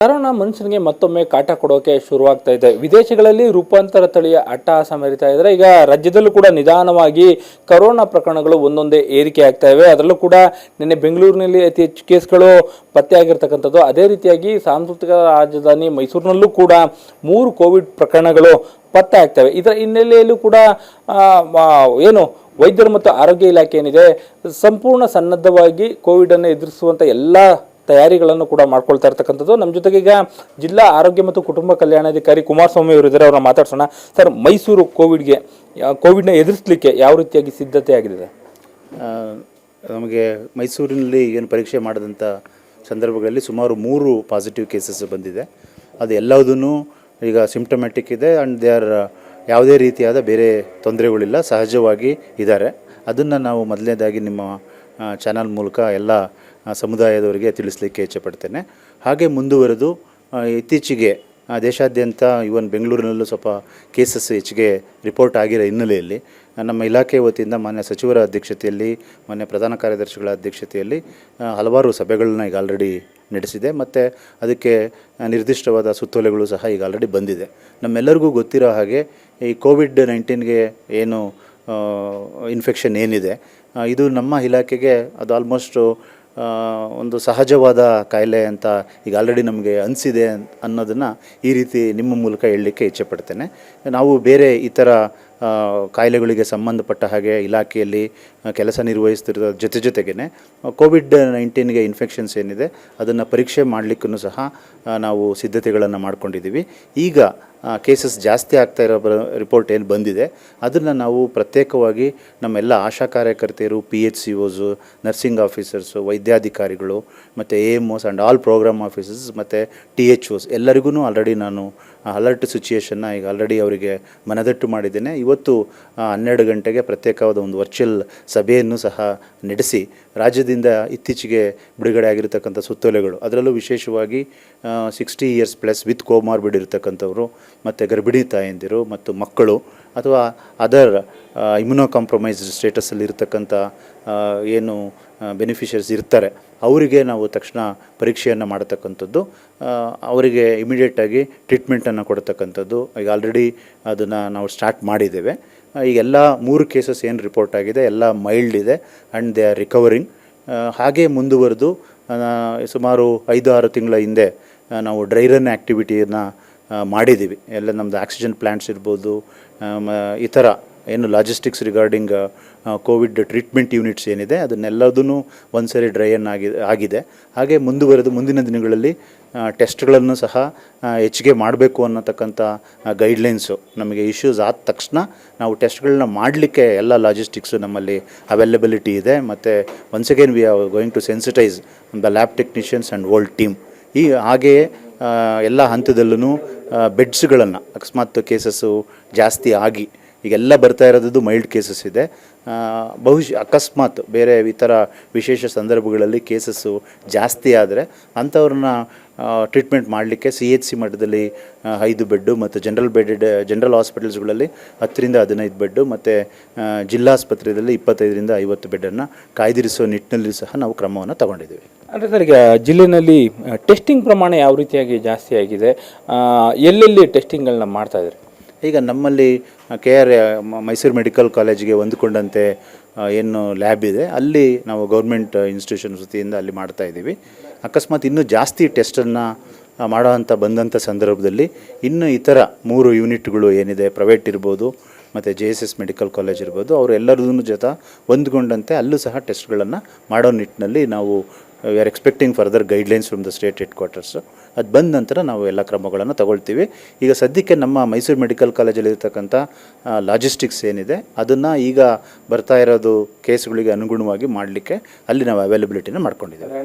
Corona ಮನುಷ್ಯನಿಗೆ ಮತ್ತೊಮ್ಮೆ ಕಾಟ ಕೊಡೋಕೆ ಶುರುವಾಗ್ತಾ ಇದೆ. ವಿದೇಶಗಳಲ್ಲಿ ರೂಪಾಂತರ ತಳಿಯ ಅಟ್ಟಹಾಸ ಮೆರಿತಾ ಇದ್ರೆ ಈಗ ರಾಜ್ಯದಲ್ಲೂ ಕೂಡ ನಿಧಾನವಾಗಿ ಕರೋನಾ ಪ್ರಕರಣಗಳು ಒಂದೊಂದೇ ಏರಿಕೆ ಆಗ್ತಾ ಇವೆ. ಅದರಲ್ಲೂ ಕೂಡ ನಿನ್ನೆ ಬೆಂಗಳೂರಿನಲ್ಲಿ ಅತಿ ಹೆಚ್ಚು ಕೇಸ್ಗಳು ಪತ್ತೆಯಾಗಿರ್ತಕ್ಕಂಥದ್ದು. ಅದೇ ರೀತಿಯಾಗಿ ಸಾಂಸ್ಕೃತಿಕ ರಾಜಧಾನಿ ಮೈಸೂರಿನಲ್ಲೂ ಕೂಡ ಮೂರು ಕೋವಿಡ್ ಪ್ರಕರಣಗಳು ಪತ್ತೆ ಆಗ್ತವೆ ಇದರ ಹಿನ್ನೆಲೆಯಲ್ಲೂ ಕೂಡ ಏನು ವೈದ್ಯರು ಮತ್ತು ಆರೋಗ್ಯ ಇಲಾಖೆ ಏನಿದೆ, ಸಂಪೂರ್ಣ ಸನ್ನದ್ಧವಾಗಿ ಕೋವಿಡನ್ನು ಎದುರಿಸುವಂಥ ಎಲ್ಲ ತಯಾರಿಗಳನ್ನು ಕೂಡ ಮಾಡ್ಕೊಳ್ತಾ ಇರ್ತಕ್ಕಂಥದ್ದು. ನಮ್ಮ ಜೊತೆಗೆ ಈಗ ಜಿಲ್ಲಾ ಆರೋಗ್ಯ ಮತ್ತು ಕುಟುಂಬ ಕಲ್ಯಾಣಾಧಿಕಾರಿ ಕುಮಾರಸ್ವಾಮಿ ಅವರು ಇದ್ದಾರೆ ಅವ್ರನ್ನ ಮಾತಾಡ್ಸೋಣ. ಸರ್, ಮೈಸೂರು ಕೋವಿಡ್ಗೆ ಕೋವಿಡ್ನ ಎದುರಿಸಲಿಕ್ಕೆ ಯಾವ ರೀತಿಯಾಗಿ ಸಿದ್ಧತೆ ಆಗಿದೆ? ನಮಗೆ ಮೈಸೂರಿನಲ್ಲಿ ಏನು ಪರೀಕ್ಷೆ ಮಾಡಿದಂಥ ಸಂದರ್ಭಗಳಲ್ಲಿ ಸುಮಾರು ಮೂರು ಪಾಸಿಟಿವ್ ಕೇಸಸ್ ಬಂದಿದೆ. ಅದು ಎಲ್ಲದೂ ಈಗ ಸಿಂಪ್ಟಮ್ಯಾಟಿಕ್ ಇದೆ ಆ್ಯಂಡ್ ದೇ ಆರ್ ಯಾವುದೇ ರೀತಿಯಾದ ಬೇರೆ ತೊಂದರೆಗಳಿಲ್ಲ, ಸಹಜವಾಗಿ ಇದ್ದಾರೆ. ಅದನ್ನು ನಾವು ಮೊದಲನೇದಾಗಿ ನಿಮ್ಮ ಚಾನಲ್ ಮೂಲಕ ಎಲ್ಲ ಸಮುದಾಯದವರಿಗೆ ತಿಳಿಸ್ಲಿಕ್ಕೆ ಇಚ್ಛೆಪಡ್ತೇನೆ. ಹಾಗೆ ಮುಂದುವರೆದು ಇತ್ತೀಚೆಗೆ ದೇಶಾದ್ಯಂತ ಇವನ್ ಬೆಂಗಳೂರಿನಲ್ಲೂ ಸ್ವಲ್ಪ ಕೇಸಸ್ ಹೆಚ್ಚಿಗೆ ರಿಪೋರ್ಟ್ ಆಗಿರೋ ಹಿನ್ನೆಲೆಯಲ್ಲಿ ನಮ್ಮ ಇಲಾಖೆ ವತಿಯಿಂದ ಮಾನ್ಯ ಸಚಿವರ ಅಧ್ಯಕ್ಷತೆಯಲ್ಲಿ, ಮಾನ್ಯ ಪ್ರಧಾನ ಕಾರ್ಯದರ್ಶಿಗಳ ಅಧ್ಯಕ್ಷತೆಯಲ್ಲಿ ಹಲವಾರು ಸಭೆಗಳನ್ನ ಈಗ ಆಲ್ರೆಡಿ ನಡೆಸಿದೆ. ಮತ್ತು ಅದಕ್ಕೆ ನಿರ್ದಿಷ್ಟವಾದ ಸುತ್ತೋಲೆಗಳು ಸಹ ಈಗ ಆಲ್ರೆಡಿ ಬಂದಿದೆ. ನಮ್ಮೆಲ್ಲರಿಗೂ ಗೊತ್ತಿರೋ ಹಾಗೆ ಈ ಕೋವಿಡ್ ನೈನ್ಟೀನ್ಗೆ ಏನು ಇನ್ಫೆಕ್ಷನ್ ಏನಿದೆ ಇದು ನಮ್ಮ ಇಲಾಖೆಗೆ ಅದು ಆಲ್ಮೋಸ್ಟು ಒಂದು ಸಹಜವಾದ ಕಾಯಿಲೆ ಅಂತ ಈಗ ಆಲ್ರೆಡಿ ನಮಗೆ ಅನಿಸಿದೆ ಅನ್ನೋದನ್ನು ಈ ರೀತಿ ನಿಮ್ಮ ಮೂಲಕ ಹೇಳಲಿಕ್ಕೆ ಇಚ್ಛೆಪಡ್ತೇನೆ. ನಾವು ಬೇರೆ ಇತರ ಕಾಯಿಲೆಗಳಿಗೆ ಸಂಬಂಧಪಟ್ಟ ಹಾಗೆ ಇಲಾಖೆಯಲ್ಲಿ ಕೆಲಸ ನಿರ್ವಹಿಸ್ತಿರೋ ಜೊತೆ ಜೊತೆಗೇ ಕೋವಿಡ್ ನೈನ್ಟೀನ್ಗೆ ಇನ್ಫೆಕ್ಷನ್ಸ್ ಏನಿದೆ, ಅದನ್ನು ಪರೀಕ್ಷೆ ಮಾಡಲಿಕ್ಕೂ ಸಹ ನಾವು ಸಿದ್ಧತೆಗಳನ್ನು ಮಾಡಿಕೊಂಡಿದ್ದೀವಿ. ಈಗ ಕೇಸಸ್ ಜಾಸ್ತಿ ಆಗ್ತಾ ಇರೋ ರಿಪೋರ್ಟ್ ಏನು ಬಂದಿದೆ, ಅದನ್ನು ನಾವು ಪ್ರತ್ಯೇಕವಾಗಿ ನಮ್ಮೆಲ್ಲ ಆಶಾ ಕಾರ್ಯಕರ್ತೆಯರು P H C Os nursing officers ವೈದ್ಯಾಧಿಕಾರಿಗಳು, ಮತ್ತು A M Os and all programme officers ಮತ್ತು ಟಿ ಎಚ್ ಓಸ್ ಎಲ್ಲರಿಗೂ ಆಲ್ರೆಡಿ ನಾನು ಅಲರ್ಟ್ ಸಿಚುಯೇಷನ್ನ ಈಗ ಆಲ್ರೆಡಿ ಅವರಿಗೆ ಮನದಟ್ಟು ಮಾಡಿದ್ದೇನೆ. ಇವತ್ತು ಹನ್ನೆರಡು ಗಂಟೆಗೆ ಪ್ರತ್ಯೇಕವಾದ ಒಂದು ವರ್ಚುವಲ್ ಸಭೆಯನ್ನು ಸಹ ನಡೆಸಿ ರಾಜ್ಯದಿಂದ ಇತ್ತೀಚೆಗೆ ಬಿಡುಗಡೆ ಆಗಿರತಕ್ಕಂಥ ಸುತ್ತೋಲೆಗಳು. ಅದರಲ್ಲೂ ವಿಶೇಷವಾಗಿ sixty years plus with comorbid ಇರತಕ್ಕಂಥವ್ರು, ಮತ್ತು ಗರ್ಭಿಣಿ ತಾಯಂದಿರು ಮತ್ತು ಮಕ್ಕಳು, ಅಥವಾ ಅದರ್ ಇಮ್ಯುನೋ ಕಾಂಪ್ರಮೈಸ್ಡ್ ಸ್ಟೇಟಸಲ್ಲಿ ಇರತಕ್ಕಂಥ ಏನು ಬೆನಿಫಿಷರೀಸ್ ಇರ್ತಾರೆ. ಅವರಿಗೆ ನಾವು ತಕ್ಷಣ ಪರೀಕ್ಷೆಯನ್ನು ಮಾಡತಕ್ಕಂಥದ್ದು ಅವರಿಗೆ ಇಮಿಡಿಯೇಟಾಗಿ ಟ್ರೀಟ್ಮೆಂಟನ್ನು ಕೊಡ್ತಕ್ಕಂಥದ್ದು. ಈಗ ಆಲ್ರೆಡಿ ಅದನ್ನು ನಾವು ಸ್ಟಾರ್ಟ್ ಮಾಡಿದ್ದೇವೆ. ಆ, ಈಗ ಎಲ್ಲ ಮೂರು ಕೇಸಸ್ ಏನು ರಿಪೋರ್ಟ್ ಆಗಿದೆ ಎಲ್ಲ ಮೈಲ್ಡ್ ಇದೆ ಆ್ಯಂಡ್ ದೇ ಆರ್ ರಿಕವರಿಂಗ್ ಹಾಗೆ ಮುಂದುವರೆದು ಸುಮಾರು ಐದು ಆರು ತಿಂಗಳ ಹಿಂದೆ ನಾವು ಡ್ರೈ ರನ್ ಆ್ಯಕ್ಟಿವಿಟಿಯನ್ನು ಮಾಡಿದ್ದೀವಿ. ಎಲ್ಲ ನಮ್ಮದು ಆಕ್ಸಿಜನ್ ಪ್ಲ್ಯಾಂಟ್ಸ್ ಇರ್ಬೋದು ಈ ಥರ ಏನು logistics regarding COVID treatment units ಏನಿದೆ ಅದನ್ನೆಲ್ಲದೂ ಒಂದು ಸರಿ ಡ್ರೈಯನ್ ಆಗಿ, ಆಗಿದೆ. ಹಾಗೆ ಮುಂದುವರೆದು ಮುಂದಿನ ದಿನಗಳಲ್ಲಿ ಟೆಸ್ಟ್ಗಳನ್ನು ಸಹ ಹೆಚ್ಚಿಗೆ ಮಾಡಬೇಕು ಅನ್ನತಕ್ಕಂಥ ಗೈಡ್ಲೈನ್ಸು ನಮಗೆ ಇಶ್ಯೂಸ್ ಆದ ತಕ್ಷಣ ನಾವು ಟೆಸ್ಟ್ಗಳನ್ನ ಮಾಡಲಿಕ್ಕೆ ಎಲ್ಲ ಲಾಜಿಸ್ಟಿಕ್ಸು ನಮ್ಮಲ್ಲಿ ಅವೈಲೇಬಿಲಿಟಿ ಇದೆ. ಮತ್ತು once again we are going to sensitise the lab technicians and old team ಈ ಹಾಗೆಯೇ ಎಲ್ಲ ಹಂತದಲ್ಲೂ ಬೆಡ್ಸ್ಗಳನ್ನು ಅಕಸ್ಮಾತ್ ಕೇಸಸ್ಸು ಜಾಸ್ತಿ ಆಗಿ ಈಗೆಲ್ಲ ಬರ್ತಾ ಇರೋದು ಮೈಲ್ಡ್ ಕೇಸಸ್ ಇದೆ. ಬಹುಶಃ ಅಕಸ್ಮಾತ್ ಬೇರೆ ಇತರ ವಿಶೇಷ ಸಂದರ್ಭಗಳಲ್ಲಿ ಕೇಸಸ್ಸು ಜಾಸ್ತಿ ಆದರೆ ಅಂಥವ್ರನ್ನ ಟ್ರೀಟ್ಮೆಂಟ್ ಮಾಡಲಿಕ್ಕೆ ಸಿ ಎಚ್ ಸಿ ಮಟ್ಟದಲ್ಲಿ ಐದು ಬೆಡ್ಡು ಮತ್ತು ಜನರಲ್ ಬೆಡೆಡ್ ಜನರಲ್ ಹಾಸ್ಪಿಟಲ್ಸ್ಗಳಲ್ಲಿ ಹತ್ತರಿಂದ ಹದಿನೈದು ಬೆಡ್ಡು ಮತ್ತು ಜಿಲ್ಲಾಸ್ಪತ್ರೆಯಲ್ಲಿ ಇಪ್ಪತ್ತೈದರಿಂದ ಐವತ್ತು ಬೆಡ್ಡನ್ನು ಕಾಯ್ದಿರಿಸೋ ನಿಟ್ಟಿನಲ್ಲಿ ಸಹ ನಾವು ಕ್ರಮವನ್ನು ತಗೊಂಡಿದ್ದೀವಿ. ಅಂದರೆ ಸರ್ ಈಗ ಜಿಲ್ಲೆಯಲ್ಲಿ ಟೆಸ್ಟಿಂಗ್ ಪ್ರಮಾಣ ಯಾವ ರೀತಿಯಾಗಿ ಜಾಸ್ತಿ ಆಗಿದೆ? ಆ, ಎಲ್ಲೆಲ್ಲಿ ಟೆಸ್ಟಿಂಗ್ಗಳನ್ನ ಮಾಡ್ತಾ ಇದ್ದಾರೆ ಈಗ ನಮ್ಮಲ್ಲಿ ಕೆ ಆರ್ ಮೈಸೂರು ಮೆಡಿಕಲ್ ಕಾಲೇಜಿಗೆ ಹೊಂದಿಕೊಂಡಂತೆ ಏನು ಲ್ಯಾಬ್ ಇದೆ, ಅಲ್ಲಿ ನಾವು ಗೌರ್ಮೆಂಟ್ ಇನ್ಸ್ಟಿಟ್ಯೂಷನ್ ವತಿಯಿಂದ ಅಲ್ಲಿ ಮಾಡ್ತಾ ಇದ್ದೀವಿ. ಅಕಸ್ಮಾತ್ ಇನ್ನೂ ಜಾಸ್ತಿ ಟೆಸ್ಟನ್ನು ಮಾಡೋವಂಥ ಬಂದಂಥ ಸಂದರ್ಭದಲ್ಲಿ ಇನ್ನು ಇತರ ಮೂರು ಯೂನಿಟ್ಗಳು ಏನಿದೆ, ಪ್ರೈವೇಟ್ ಇರ್ಬೋದು, ಮತ್ತು J S S medical college ಇರ್ಬೋದು ಅವರೆಲ್ಲರದೂ ಜೊತೆ ಹೊಂದ್ಕೊಂಡಂತೆ, ಅಲ್ಲೂ ಸಹ ಟೆಸ್ಟ್ಗಳನ್ನು ಮಾಡೋ ನಿಟ್ಟಿನಲ್ಲಿ ನಾವು we are expecting further guidelines from the state headquarters ಅದು ಬಂದ ನಂತರ ನಾವು ಎಲ್ಲ ಕ್ರಮಗಳನ್ನು ತಗೊಳ್ತೀವಿ. ಈಗ ಸದ್ಯಕ್ಕೆ ನಮ್ಮ ಮೈಸೂರು ಮೆಡಿಕಲ್ ಕಾಲೇಜಲ್ಲಿರ್ತಕ್ಕಂಥ ಲಾಜಿಸ್ಟಿಕ್ಸ್ ಏನಿದೆ ಅದನ್ನು ಈಗ ಬರ್ತಾ ಇರೋದು ಕೇಸ್ಗಳಿಗೆ ಅನುಗುಣವಾಗಿ ಮಾಡಲಿಕ್ಕೆ ಅಲ್ಲಿ ನಾವು ಅವೈಲಬಿಲಿಟಿನ ಮಾಡ್ಕೊಂಡಿದ್ದೇವೆ.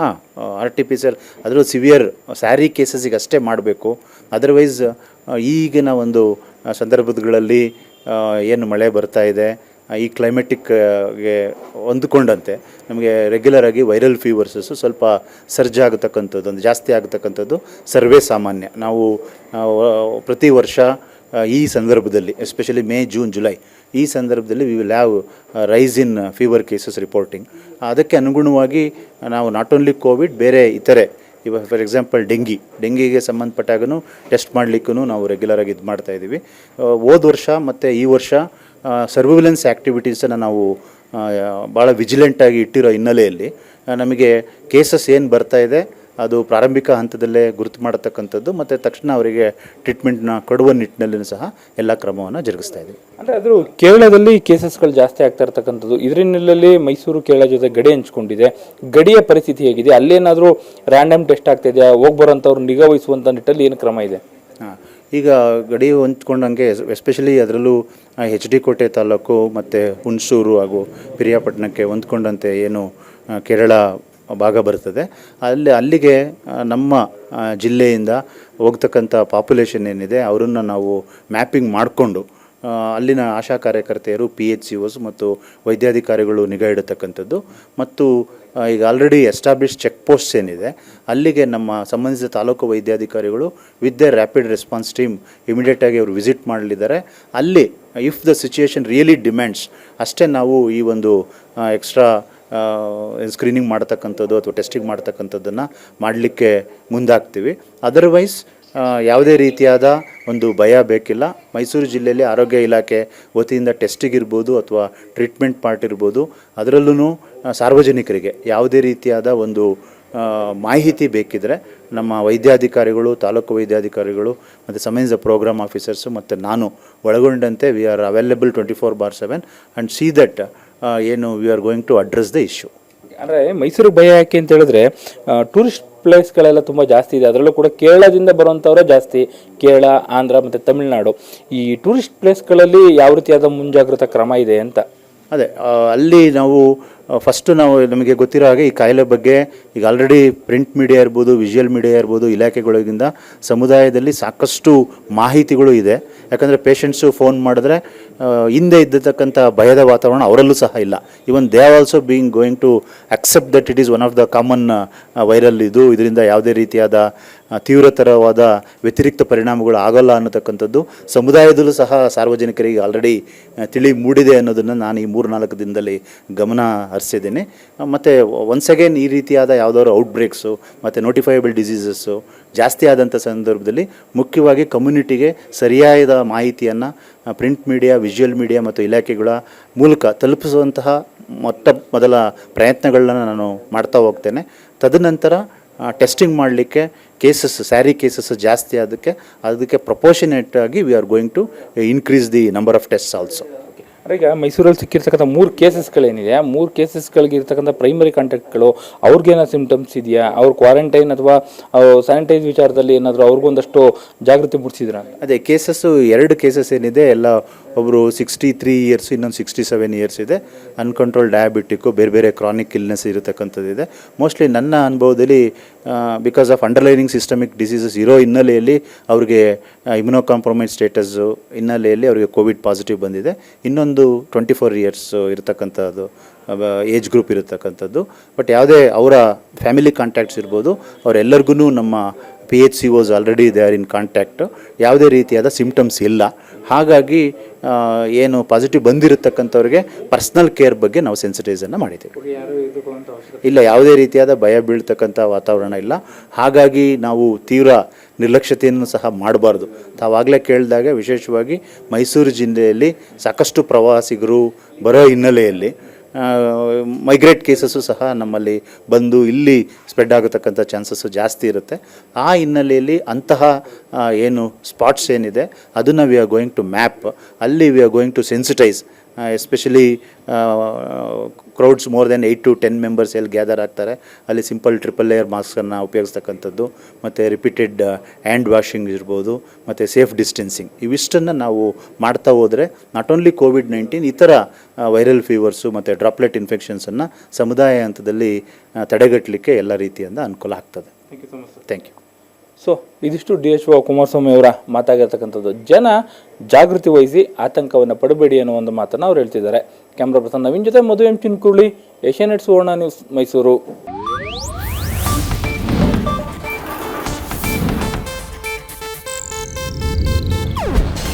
ಹಾಂ ಆರ್ ಟಿ ಪಿ ಸರ್ ಅದರಲ್ಲೂ ಸಿವಿಯರ್ ಸ್ಯಾರಿ ಕೇಸಸ್ಸಿಗೆ ಅಷ್ಟೇ ಮಾಡಬೇಕು. ಅದರ್ವೈಸ್ ಈಗಿನ ಒಂದು ಸಂದರ್ಭಗಳಲ್ಲಿ ಏನು ಮಳೆ ಬರ್ತಾ ಇದೆ ಈ ಕ್ಲೈಮೆಟಿಕ್ಗೆ ಹೊಂದಿಕೊಂಡಂತೆ. ನಮಗೆ ರೆಗ್ಯುಲರ್ ಆಗಿ ವೈರಲ್ ಫೀವರ್ಸಸ್ಸು ಸ್ವಲ್ಪ ಸರ್ಜ್ ಆಗತಕ್ಕಂಥದ್ದು, ಒಂದು ಜಾಸ್ತಿ ಆಗತಕ್ಕಂಥದ್ದು ಸರ್ವೇ ಸಾಮಾನ್ಯ. ನಾವು ಪ್ರತಿ ವರ್ಷ ಈ ಸಂದರ್ಭದಲ್ಲಿ ಎಸ್ಪೆಷಲಿ ಮೇ ಜೂನ್ ಜುಲೈ ಈ ಸಂದರ್ಭದಲ್ಲಿ we will have rise in fever cases reporting ಅದಕ್ಕೆ ಅನುಗುಣವಾಗಿ ನಾವು ನಾಟ್ ಓನ್ಲಿ ಕೋವಿಡ್ ಬೇರೆ ಇತರೆ ಇವಾಗ ಫಾರ್ ಎಕ್ಸಾಂಪಲ್ ಡೆಂಗಿ ಡೆಂಗಿಗೆ ಸಂಬಂಧಪಟ್ಟಾಗೂ ಟೆಸ್ಟ್ ಮಾಡಲಿಕ್ಕೂ ನಾವು ರೆಗ್ಯುಲರಾಗಿ ಇದು ಮಾಡ್ತಾ ಇದ್ದೀವಿ ಹೋದ ವರ್ಷ ಮತ್ತು ಈ ವರ್ಷ ಸರ್ವಿಲೆನ್ಸ್ ಆ್ಯಕ್ಟಿವಿಟೀಸನ್ನು ನಾವು ಭಾಳ ವಿಜಿಲೆಂಟಾಗಿ ಇಟ್ಟಿರೋ ಹಿನ್ನೆಲೆಯಲ್ಲಿ ನಮಗೆ ಕೇಸಸ್ ಏನು ಬರ್ತಾ ಇದೆ ಅದು ಪ್ರಾರಂಭಿಕ ಹಂತದಲ್ಲೇ ಗುರುತು ಮಾಡತಕ್ಕಂಥದ್ದು ಮತ್ತು ತಕ್ಷಣ ಅವರಿಗೆ ಟ್ರೀಟ್ಮೆಂಟ್ನ ಕೊಡುವ ನಿಟ್ಟಿನಲ್ಲಿಯೂ ಸಹ ಎಲ್ಲ ಕ್ರಮವನ್ನು ಜರುಗಿಸ್ತಾ ಇದ್ದೀವಿ ಅಂದರೆ ಅದು ಕೇರಳದಲ್ಲಿ ಕೇಸಸ್ಗಳು ಜಾಸ್ತಿ ಆಗ್ತಾ ಇರ್ತಕ್ಕಂಥದ್ದು. ಇದರಿನಲ್ಲಿ ಮೈಸೂರು ಕೇರಳ ಜೊತೆ ಗಡಿ ಹಂಚ್ಕೊಂಡಿದೆ. ಗಡಿಯ ಪರಿಸ್ಥಿತಿ ಹೇಗಿದೆ? ಅಲ್ಲೇನಾದರೂ ರ್ಯಾಂಡಮ್ ಟೆಸ್ಟ್ ಆಗ್ತಾ ಇದೆಯಾ? ಹೋಗಿ ಬರೋಂಥವ್ರು ನಿಗಾ ವಹಿಸುವಂಥ ನಿಟ್ಟಲ್ಲಿ ಏನು ಕ್ರಮ ಇದೆ? ಹಾಂ ಈಗ ಗಡಿ ಹೊಂದ್ಕೊಂಡಂಗೆ ಎಸ್ಪೆಷಲಿ ಅದರಲ್ಲೂ ಎಚ್ ಡಿ ಕೋಟೆ ತಾಲೂಕು ಮತ್ತು ಹುಣಸೂರು ಹಾಗೂ ಪಿರಿಯಾಪಟ್ಟಣಕ್ಕೆ ಹೊಂದ್ಕೊಂಡಂತೆ ಏನು ಕೇರಳ ಭಾಗ ಬರ್ತದೆ ಅಲ್ಲಿ, ಅಲ್ಲಿಗೆ ನಮ್ಮ ಜಿಲ್ಲೆಯಿಂದ ಹೋಗ್ತಕ್ಕಂಥ ಪಾಪ್ಯುಲೇಷನ್ ಏನಿದೆ, ಅವರನ್ನು ನಾವು ಮ್ಯಾಪಿಂಗ್ ಮಾಡಿಕೊಂಡು ಅಲ್ಲಿನ ಆಶಾ ಕಾರ್ಯಕರ್ತೆಯರು ಪಿ ಎಚ್ ಸಿ ಓಸ್ ಮತ್ತು ವೈದ್ಯಾಧಿಕಾರಿಗಳು ನಿಗಾ ಇಡತಕ್ಕಂಥದ್ದು. ಮತ್ತು ಈಗ ಆಲ್ರೆಡಿ ಎಸ್ಟಾಬ್ಲಿಷ್ ಚೆಕ್ ಪೋಸ್ಟ್ಸ್ ಏನಿದೆ, ಅಲ್ಲಿಗೆ ನಮ್ಮ ಸಂಬಂಧಿಸಿದ ತಾಲೂಕು ವೈದ್ಯಾಧಿಕಾರಿಗಳು with the rapid response team ಇಮಿಡಿಯೇಟಾಗಿ ಅವರು ವಿಸಿಟ್ ಮಾಡಲಿದ್ದಾರೆ. ಅಲ್ಲಿ if the situation really demands ಅಷ್ಟೇ ನಾವು ಈ ಒಂದು ಎಕ್ಸ್ಟ್ರಾ ಸ್ಕ್ರೀನಿಂಗ್ ಮಾಡ್ತಕ್ಕಂಥದ್ದು ಅಥವಾ ಟೆಸ್ಟಿಂಗ್ ಮಾಡ್ತಕ್ಕಂಥದ್ದನ್ನು ಮಾಡಲಿಕ್ಕೆ ಮುಂದಾಗ್ತೀವಿ. ಅದರ್ವೈಸ್ ಯಾವುದೇ ರೀತಿಯಾದ ಒಂದು ಭಯ ಬೇಕಿಲ್ಲ. ಮೈಸೂರು ಜಿಲ್ಲೆಯಲ್ಲಿ ಆರೋಗ್ಯ ಇಲಾಖೆ ವತಿಯಿಂದ ಟೆಸ್ಟಿಗಿರ್ಬೋದು ಅಥವಾ ಟ್ರೀಟ್ಮೆಂಟ್ ಪಾರ್ಟ್ ಇರ್ಬೋದು. ಅದರಲ್ಲೂ ಸಾರ್ವಜನಿಕರಿಗೆ ಯಾವುದೇ ರೀತಿಯಾದ ಒಂದು ಮಾಹಿತಿ ಬೇಕಿದ್ದರೆ ನಮ್ಮ ವೈದ್ಯಾಧಿಕಾರಿಗಳು, ತಾಲೂಕು ವೈದ್ಯಾಧಿಕಾರಿಗಳು ಮತ್ತು ಸಂಬಂಧಿಸಿದ ಪ್ರೋಗ್ರಾಮ್ ಆಫೀಸರ್ಸು ಮತ್ತು ನಾನು ಒಳಗೊಂಡಂತೆ we are available twenty four bar seven and see that ಏನು we are going to address the issue ಅಂದರೆ ಮೈಸೂರಿಗೆ ಭಯ ಯಾಕೆ ಅಂತ ಹೇಳಿದ್ರೆ ಟೂರಿಸ್ಟ್ ಪ್ಲೇಸ್ಗಳೆಲ್ಲ ತುಂಬ ಜಾಸ್ತಿ ಇದೆ. ಅದರಲ್ಲೂ ಕೂಡ ಕೇರಳದಿಂದ ಬರುವಂಥವರೇ ಜಾಸ್ತಿ. ಕೇರಳ ಆಂಧ್ರ ಮತ್ತು ತಮಿಳುನಾಡು. ಈ ಟೂರಿಸ್ಟ್ ಪ್ಲೇಸ್ಗಳಲ್ಲಿ ಯಾವ ರೀತಿಯಾದ ಮುಂಜಾಗ್ರತಾ ಕ್ರಮ ಇದೆ ಅಂತ? ಅದೇ ಅಲ್ಲಿ ನಾವು ಫಸ್ಟು ನಾವು ನಮಗೆ ಗೊತ್ತಿರೋ ಹಾಗೆ ಈ ಕಾಯಿಲೆ ಬಗ್ಗೆ ಈಗ ಆಲ್ರೆಡಿ ಪ್ರಿಂಟ್ ಮೀಡಿಯಾ ಇರ್ಬೋದು ವಿಜುವಲ್ ಮೀಡಿಯಾ ಇರ್ಬೋದು ಇಲಾಖೆಗಳಿಂದ ಸಮುದಾಯದಲ್ಲಿ ಸಾಕಷ್ಟು ಮಾಹಿತಿಗಳು ಇದೆ. ಯಾಕಂದರೆ ಪೇಷಂಟ್ಸು ಫೋನ್ ಮಾಡಿದ್ರೆ ಹಿಂದೆ ಇದ್ದಿರ್ತಕ್ಕಂಥ ಭಯದ ವಾತಾವರಣ ಅವರಲ್ಲೂ ಸಹ ಇಲ್ಲ. Even they are also being going to accept that it is one of the common viral ಇದು. ಇದರಿಂದ ಯಾವುದೇ ರೀತಿಯಾದ ತೀವ್ರತರವಾದ ವ್ಯತಿರಿಕ್ತ ಪರಿಣಾಮಗಳು ಆಗಲ್ಲ ಅನ್ನತಕ್ಕಂಥದ್ದು ಸಮುದಾಯದಲ್ಲೂ ಸಹ ಸಾರ್ವಜನಿಕರಿಗೆ ಆಲ್ರೆಡಿ ತಿಳಿ ಮೂಡಿದೆ ಅನ್ನೋದನ್ನು ನಾನು ಈ ಮೂರು ನಾಲ್ಕು ದಿನದಲ್ಲಿ ಗಮನ ಹರಿಸಿದ್ದೇನೆ. ಮತ್ತು ಒನ್ಸ್ ಅಗೇನ್ ಈ ರೀತಿಯಾದ ಯಾವುದಾದ್ರು ಔಟ್ಬ್ರೇಕ್ಸು ಮತ್ತು ನೋಟಿಫೈಯಬಲ್ ಡಿಸೀಸಸ್ಸು ಜಾಸ್ತಿ ಆದಂಥ ಸಂದರ್ಭದಲ್ಲಿ ಮುಖ್ಯವಾಗಿ ಕಮ್ಯುನಿಟಿಗೆ ಸರಿಯಾದ ಮಾಹಿತಿಯನ್ನು ಪ್ರಿಂಟ್ ಮೀಡಿಯಾ ವಿಜುವಲ್ ಮೀಡಿಯಾ ಮತ್ತು ಇಲಾಖೆಗಳ ಮೂಲಕ ತಲುಪಿಸುವಂತಹ ಮೊಟ್ಟ ಮೊದಲ ಪ್ರಯತ್ನಗಳನ್ನ ನಾನು ಮಾಡ್ತಾ ಹೋಗ್ತೇನೆ. ತದನಂತರ ಟೆಸ್ಟಿಂಗ್ ಮಾಡಲಿಕ್ಕೆ ಕೇಸಸ್ ಸ್ಯಾರಿ ಕೇಸಸ್ ಜಾಸ್ತಿ ಅದಕ್ಕೆ ಅದಕ್ಕೆ ಪ್ರಪೋರ್ಷನೇಟ್ ಆಗಿ we are going to increase the number of test also ಈಗ ಮೈಸೂರಲ್ಲಿ ಸಿಕ್ಕಿರ್ತಕ್ಕಂಥ ಮೂರು ಕೇಸಸ್ಗಳೇನಿದೆ ಆ ಮೂರು ಕೇಸಸ್ಗಳಿಗೆ ಇರ್ತಕ್ಕಂಥ ಪ್ರೈಮರಿ ಕಾಂಟ್ಯಾಕ್ಟ್ಗಳು ಅವ್ರಿಗೇನೋ ಸಿಂಪ್ಟಮ್ಸ್ ಇದೆಯಾ? ಅವ್ರ ಕ್ವಾರಂಟೈನ್ ಅಥವಾ ಸ್ಯಾನಿಟೈಸ್ ವಿಚಾರದಲ್ಲಿ ಏನಾದರೂ ಅವ್ರಿಗೊಂದಷ್ಟು ಜಾಗೃತಿ ಮೂಡಿಸಿದ್ರ ಅದೇ ಕೇಸಸ್ಸು ಎರಡು ಕೇಸಸ್ ಏನಿದೆ, ಎಲ್ಲ ಒಬ್ಬರು ಸಿಕ್ಸ್ಟಿ ತ್ರೀ ಇಯರ್ಸ್ ಇನ್ನೊಂದು ಸಿಕ್ಸ್ಟಿ ಸೆವೆನ್ ಇಯರ್ಸ್ ಇದೆ. ಅನ್ಕಂಟ್ರೋಲ್ ಡಯಾಬಿಟಿಕ್ಕು ಬೇರೆ ಬೇರೆ ಕ್ರಾನಿಕ್ ಇಲ್ನೆಸ್ ಇರತಕ್ಕಂಥದ್ದಿದೆ ಮೋಸ್ಟ್ಲಿ ನನ್ನ ಅನುಭವದಲ್ಲಿ because of underlining systemic diseases ಇರೋ ಹಿನ್ನೆಲೆಯಲ್ಲಿ ಅವ್ರಿಗೆ ಇಮ್ಯುನೋ ಕಾಂಪ್ರಮೈಸ್ ಸ್ಟೇಟಸ್ಸು ಹಿನ್ನೆಲೆಯಲ್ಲಿ ಅವರಿಗೆ ಕೋವಿಡ್ ಪಾಸಿಟಿವ್ ಬಂದಿದೆ. ಇನ್ನೊಂದು ಟ್ವೆಂಟಿ ಫೋರ್ ಇಯರ್ಸ್ ಇರತಕ್ಕಂಥದ್ದು ಏಜ್ ಗ್ರೂಪ್ ಇರತಕ್ಕಂಥದ್ದು. ಬಟ್ ಯಾವುದೇ ಅವರ ಫ್ಯಾಮಿಲಿ ಕಾಂಟ್ಯಾಕ್ಟ್ಸ್ ಇರ್ಬೋದು ಅವರೆಲ್ಲರಿಗೂ ನಮ್ಮ P H C Os already they are in contact ಯಾವುದೇ ರೀತಿಯಾದ ಸಿಂಪ್ಟಮ್ಸ್ ಇಲ್ಲ. ಹಾಗಾಗಿ ಏನು ಪಾಸಿಟಿವ್ ಬಂದಿರತಕ್ಕಂಥವ್ರಿಗೆ ಪರ್ಸ್ನಲ್ ಕೇರ್ ಬಗ್ಗೆ ನಾವು ಸೆನ್ಸಿಟೈಸನ್ನು ಮಾಡಿದ್ದೇವೆ. ಇಲ್ಲ ಯಾವುದೇ ರೀತಿಯಾದ ಭಯ ಬೀಳ್ತಕ್ಕಂಥ ವಾತಾವರಣ ಇಲ್ಲ. ಹಾಗಾಗಿ ನಾವು ತೀವ್ರ ನಿರ್ಲಕ್ಷ್ಯತೆಯನ್ನು ಸಹ ಮಾಡಬಾರ್ದು. ತಾವಾಗಲೇ ಕೇಳಿದಾಗ ವಿಶೇಷವಾಗಿ ಮೈಸೂರು ಜಿಲ್ಲೆಯಲ್ಲಿ ಸಾಕಷ್ಟು ಪ್ರವಾಸಿಗರು ಬರೋ ಹಿನ್ನೆಲೆಯಲ್ಲಿ ಮೈಗ್ರೇಟ್ ಕೇಸಸ್ಸು ಸಹ ನಮ್ಮಲ್ಲಿ ಬಂದು ಇಲ್ಲಿ ಸ್ಪ್ರೆಡ್ ಆಗತಕ್ಕಂಥ ಚಾನ್ಸಸ್ಸು ಜಾಸ್ತಿ ಇರುತ್ತೆ. ಆ ಹಿನ್ನೆಲೆಯಲ್ಲಿ ಅಂತಹ ಏನು ಸ್ಪಾಟ್ಸ್ ಏನಿದೆ, ಅದನ್ನು we are going to map ಅಲ್ಲಿ we are going to sensitise especially crowds more than eight to ten members ಎಲ್ಲಿ ಗ್ಯಾದರ್ ಆಗ್ತಾರೆ. ಅಲ್ಲಿ ಸಿಂಪಲ್ ಟ್ರಿಪಲ್ ಲೇಯರ್ ಮಾಸ್ಕನ್ನು ಉಪಯೋಗಿಸ್ತಕ್ಕಂಥದ್ದು ಮತ್ತು ರಿಪೀಟೆಡ್ ಹ್ಯಾಂಡ್ ವಾಷಿಂಗ್ ಇರ್ಬೋದು ಮತ್ತು ಸೇಫ್ ಡಿಸ್ಟೆನ್ಸಿಂಗ್ ಇವಿಷ್ಟನ್ನು ನಾವು ಮಾಡ್ತಾ ಹೋದರೆ ನಾಟ್ ಓನ್ಲಿ ಕೋವಿಡ್ ನೈನ್ಟೀನ್ ಇತರ ವೈರಲ್ ಫೀವರ್ಸು ಮತ್ತು ಡ್ರಾಪ್ಲೆಟ್ ಇನ್ಫೆಕ್ಷನ್ಸನ್ನು ಸಮುದಾಯ ಹಂತದಲ್ಲಿ ತಡೆಗಟ್ಟಲಿಕ್ಕೆ ಎಲ್ಲ ರೀತಿಯಿಂದ ಅನುಕೂಲ ಆಗ್ತದೆ. ಥ್ಯಾಂಕ್ ಯು ಸೊ, ಇದಿಷ್ಟು ಡಿ ಎಚ್ ಒ ಕುಮಾರಸ್ವಾಮಿ ಅವರ ಮಾತಾಗಿರ್ತಕ್ಕಂಥದ್ದು. ಜನ ಜಾಗೃತಿ ವಹಿಸಿ ಆತಂಕವನ್ನು ಪಡಬೇಡಿ ಅನ್ನೋ ಒಂದು ಮಾತನ್ನು ಅವ್ರು ಹೇಳ್ತಿದ್ದಾರೆ. ಕ್ಯಾಮ್ರಾ ಪರ್ಸನ್ ನವೀನ್ ಜೊತೆ ಮಧು ಎಂ ಚಿನ್ಕುರ್ಳಿ ಏಷ್ಯಾನೆಟ್ ಸುವರ್ಣ ನ್ಯೂಸ್ ಮೈಸೂರು.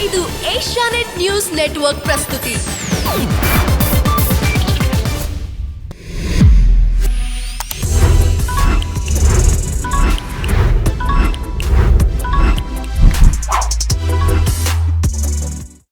ಇದು ಏಷ್ಯಾನೆಟ್ ನ್ಯೂಸ್ ನೆಟ್ವರ್ಕ್ ಪ್ರಸ್ತುತಿ.